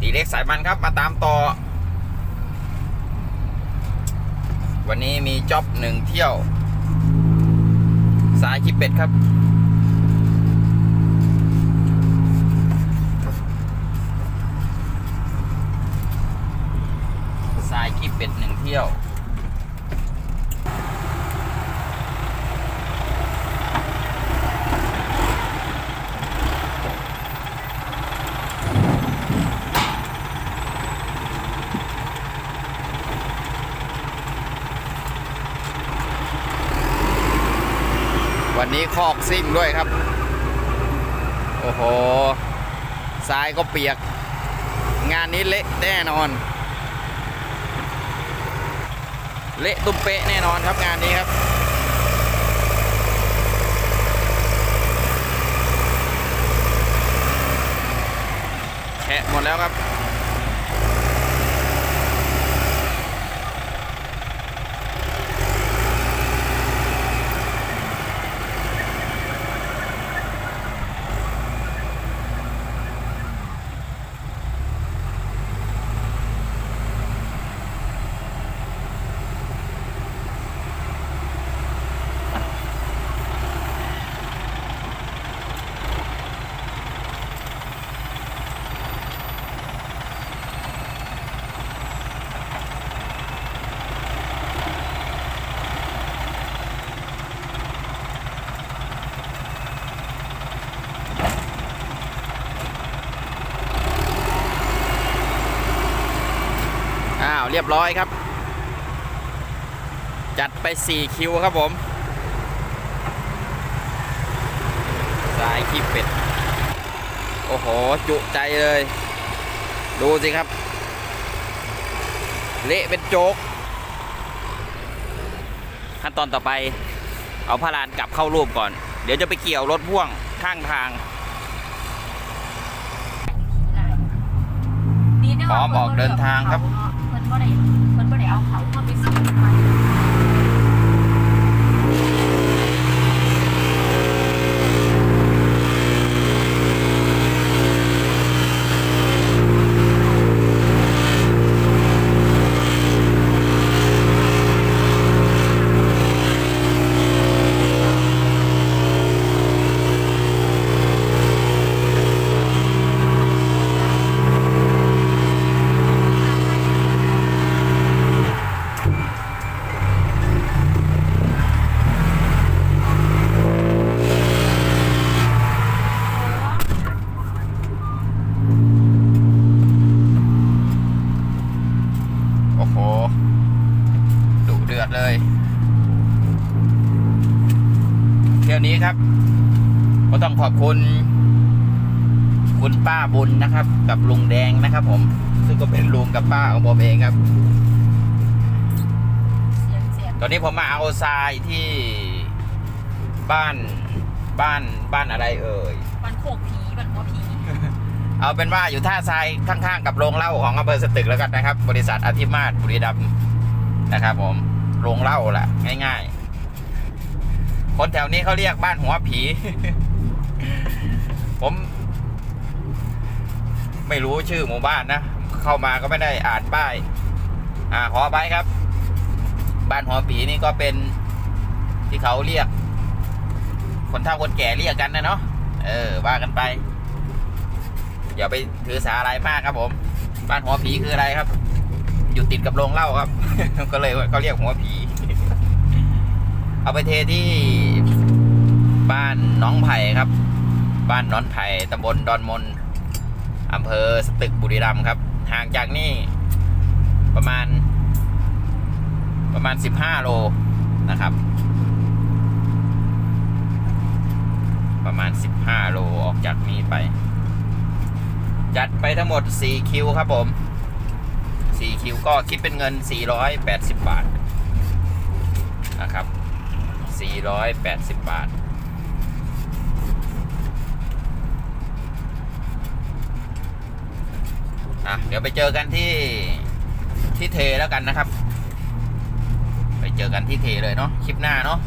ตีเล็กสายมันครับมาตามต่อ วันนี้มีจ็อบหนึ่งเที่ยว สายคีบเป็ดครับ สายคีบเป็ดหนึ่งเที่ยว วันนี้คอกซิ่งด้วยครับ โอ้โหทรายก็เปียก งานนี้เละแน่นอน เละตุ้มเป๊ะแน่นอนครับงานนี้ครับแฉะหมดแล้วครับ เรียบร้อยครับ จัดไป 4 คิวครับผม สายขี้เป็ด โอ้โห จุใจเลย ดูสิครับ เละเป็นโจ๊ก ขั้นตอนต่อไป เอาพารานกลับเข้ารูปก่อน เดี๋ยวจะไปเกี่ยวรถพ่วงข้างทางพร้อมออกเดินทางครับ เพิ่นบ่ได้เพิ่นบ่ได้เอาเขาเข้าไปซื้อมา โอ้โห ดุเดือดเลย เที่ยวนี้ครับ ก็ต้องขอบคุณ คุณป้าบุญนะครับ กับลุงแดงนะครับ ผม ซึ่งก็เป็นลุงกับป้าของผมเองครับเสียงเสียงตอนนี้ผมมาเอาทรายที่บ้านบ้านบ้านอะไรเอ่ยมันโคกผีมันบ่ผีเอาเป็นว่าอยู่ท่าทรายข้างๆกับโรงเหล้าของอำเภอสตึกแล้วกันนะครับ บริษัทอธิมาศบุรีรัมย์นะครับ ผมโรงเหล้าแหละง่าย ๆ คนแถวนี้เขาเรียกบ้านหัวผี ผม ไม่รู้ชื่อหมู่บ้านนะ เข้ามาก็ไม่ได้อ่านป้าย อ่าขอไปครับ บ้านหัวผีนี่ก็เป็นที่เขาเรียก คนเฒ่าคนแก่เรียกกันนะเนาะเออว่ากันไปอย่าไปถือสาอะไรมากครับ ผม บ้านหัวผีคืออะไรครับ อยู่ติดกับโรงเหล้าครับ ก็เลยเขาเรียกหัวผี เอาไปเทที่บ้านน้องไผ่ครับ บ้านหนอนไผ่ตำบลดอนมนอำเภอสตึกบุรีรัมย์ครับ ห่างจากนี่ประมาณ ประมาณ 15 โลนะครับ ประมาณ 15 โลออกจากนี่ไป จัดไปทั้งหมด 4 คิวครับผม 4 คิวก็คิดเป็นเงิน 480 บาทนะครับ 480 บาท อะ เดี๋ยวไปเจอกันที่ที่เทแล้วกันนะครับ ไปเจอกันที่เทเลยเนาะคลิปหน้าเนาะ